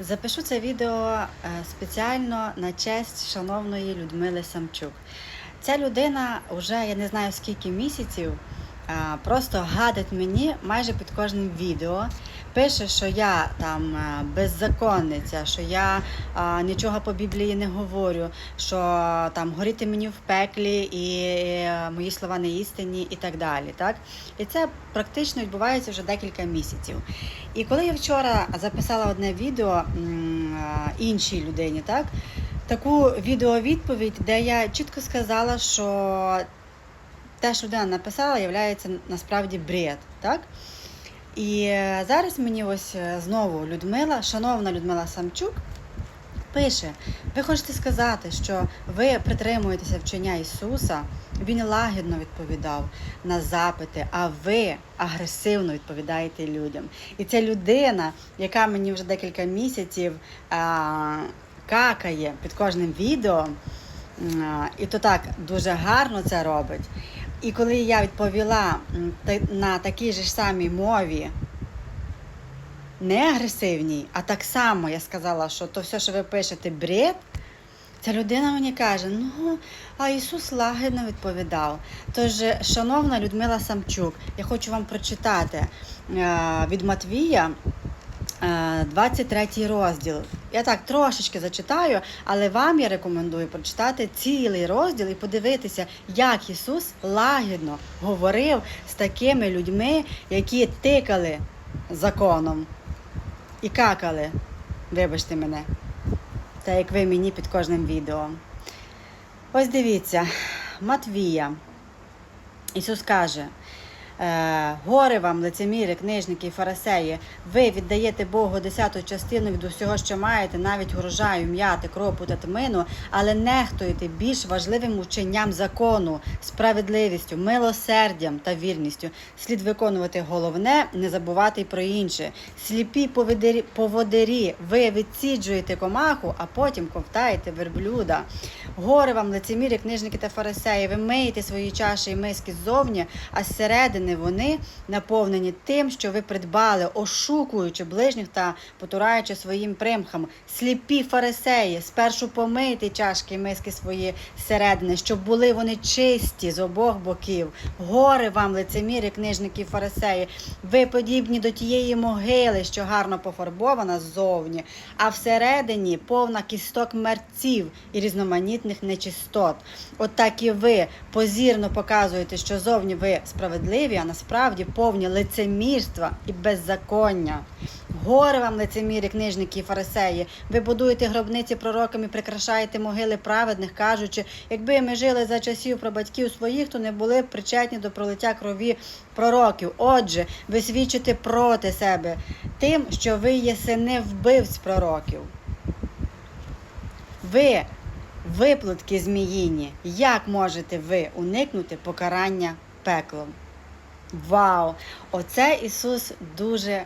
Запишу це відео е, спеціально на честь шановної Людмили Самчук. Ця людина вже я не знаю скільки місяців просто гадить мені майже під кожним відео. Пише, що я там е, беззаконниця, що я е, нічого по Біблії не говорю, що там горіти мені в пеклі і е, мої слова не істинні і так далі. Так? І це практично відбувається вже декілька місяців. І коли я вчора записала одне відео е, іншій людині, так, таку відеовідповідь, де я чітко сказала, що те, що людина написала, є насправді бред. Так? І зараз мені ось е, знову Людмила, шановна Людмила Самчук, пише: ви хочете сказати, що ви притримуєтеся вчення Ісуса, Він лагідно відповідав на запити, а ви агресивно відповідаєте людям. І це людина, яка мені вже декілька місяців а, какає під кожним відео. І то так дуже гарно це робить. І коли я відповіла на такій же ж самій мові, не агресивній, а так само я сказала, що то все, що ви пишете, бред. Ця людина мені каже: ну, а Ісус лагідно відповідав. Тож, шановна Людмила Самчук, я хочу вам прочитати е, від Матвія. е, 23 розділ. Я так трошечки зачитаю, але вам я рекомендую прочитати цілий розділ і подивитися, як Ісус лагідно говорив з такими людьми, які тикали законом і какали. Вибачте мене, так як ви мені під кожним відео. Ось дивіться, Матвія. Ісус каже: горе вам, лицеміри, книжники і фарисеї, ви віддаєте Богу десяту частину від усього, що маєте, навіть урожаю, м'яти, кропу та тмину, але нехтуєте більш важливим ученням закону, справедливістю, милосердям та вірністю. Слід виконувати головне, не забувати й про інше. Сліпі поводирі, ви відсіджуєте комаху, а потім ковтаєте верблюда. Горе вам, лицемірі, книжники та фарисеї, ви миєте свої чаші і миски ззовні, а зсередини вони наповнені тим, що ви придбали, ошукуючи ближніх та потураючи своїм примхам. Сліпі фарисеї, спершу помийте чашки і миски свої зсередини, щоб були вони чисті з обох боків. Горе вам, лицемірі, книжники фарисеї, ви подібні до тієї могили, що гарно пофарбована ззовні, а всередині повна кісток мерців і різноманітних нечистот. От і ви позірно показуєте, що зовні ви справедливі, а насправді повні лицемірства і беззаконня. Горе вам, лицемірі, книжники і фарисеї. Ви будуєте гробниці пророкам і прикрашаєте могили праведних, кажучи, якби ми жили за часів прабатьків своїх, то не були б причетні до пролиття крові пророків. Отже, ви свідчите проти себе тим, що ви є сини вбивць пророків. Ви виплутки зміїні. Як можете ви уникнути покарання пеклом? Вау! Оце Ісус дуже,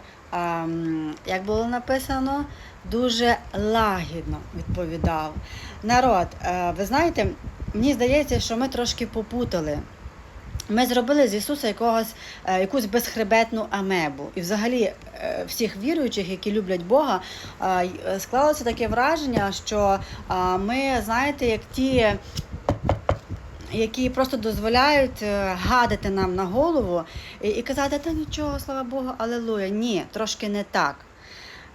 як було написано, дуже лагідно відповідав. Народ, е, ви знаєте, мені здається, що ми трошки попутали. Ми зробили з Ісуса якогось, е, якусь безхребетну амебу. І взагалі е, всіх віруючих, які люблять Бога, склалося таке враження, що ми, знаєте, як ті які просто дозволяють е, гадати нам на голову і, і казати, та нічого, слава Богу, алелуя. Ні, трошки не так.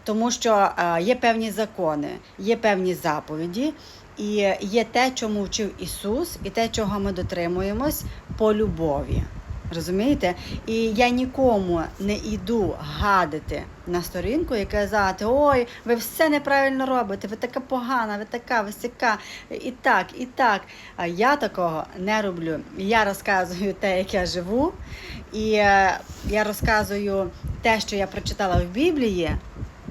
Тому що е, є певні закони, є певні заповіді, і є те, чому вчив Ісус, і те, чого ми дотримуємось по любові. Розумієте? І я нікому не йду гадити на сторінку і казати, ой, ви все неправильно робите, ви така погана, ви така, ви сяка, і так, і так. А я такого не роблю. Я розказую те, як я живу, і е, я розказую те, що я прочитала в Біблії,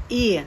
і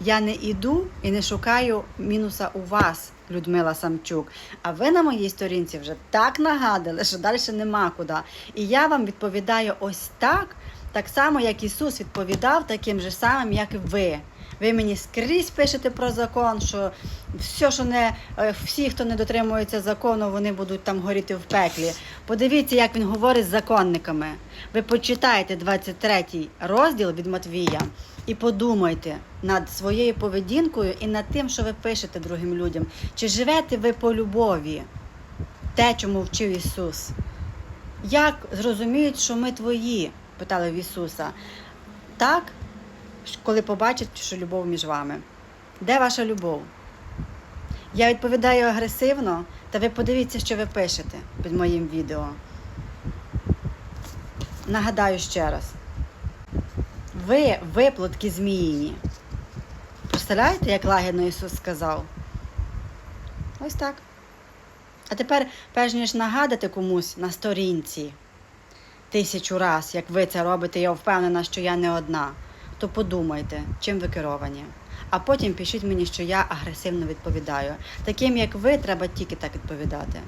я не іду і не шукаю мінуса у вас, Людмила Самчук. А ви на моїй сторінці вже так нагадали, що далі нема куди. І я вам відповідаю ось так, так само, як Ісус відповідав, таким же самим, як ви. Ви мені скрізь пишете про закон, що все, що не е, всі, хто не дотримується закону, вони будуть там горіти в пеклі. Подивіться, як він говорить з законниками. Ви почитайте 23 розділ від Матвія і подумайте над своєю поведінкою і над тим, що ви пишете другим людям. Чи живете ви по любові? Те, чому вчив Ісус. Як зрозуміють, що ми твої? питали в Ісуса. Так, коли побачать, що любов між вами. Де ваша любов? Я відповідаю агресивно, та ви подивіться, що ви пишете під моїм відео. Нагадаю ще раз. Ви виплотки зміїні. Представляєте, як лагідно Ісус сказав? Ось так. А тепер, перш ніж нагадати комусь на сторінці тисячу раз, як ви це робите, я впевнена, що я не одна, то подумайте, чим ви керовані. А потім пишіть мені, що я агресивно відповідаю. Таким як ви, треба тільки так відповідати.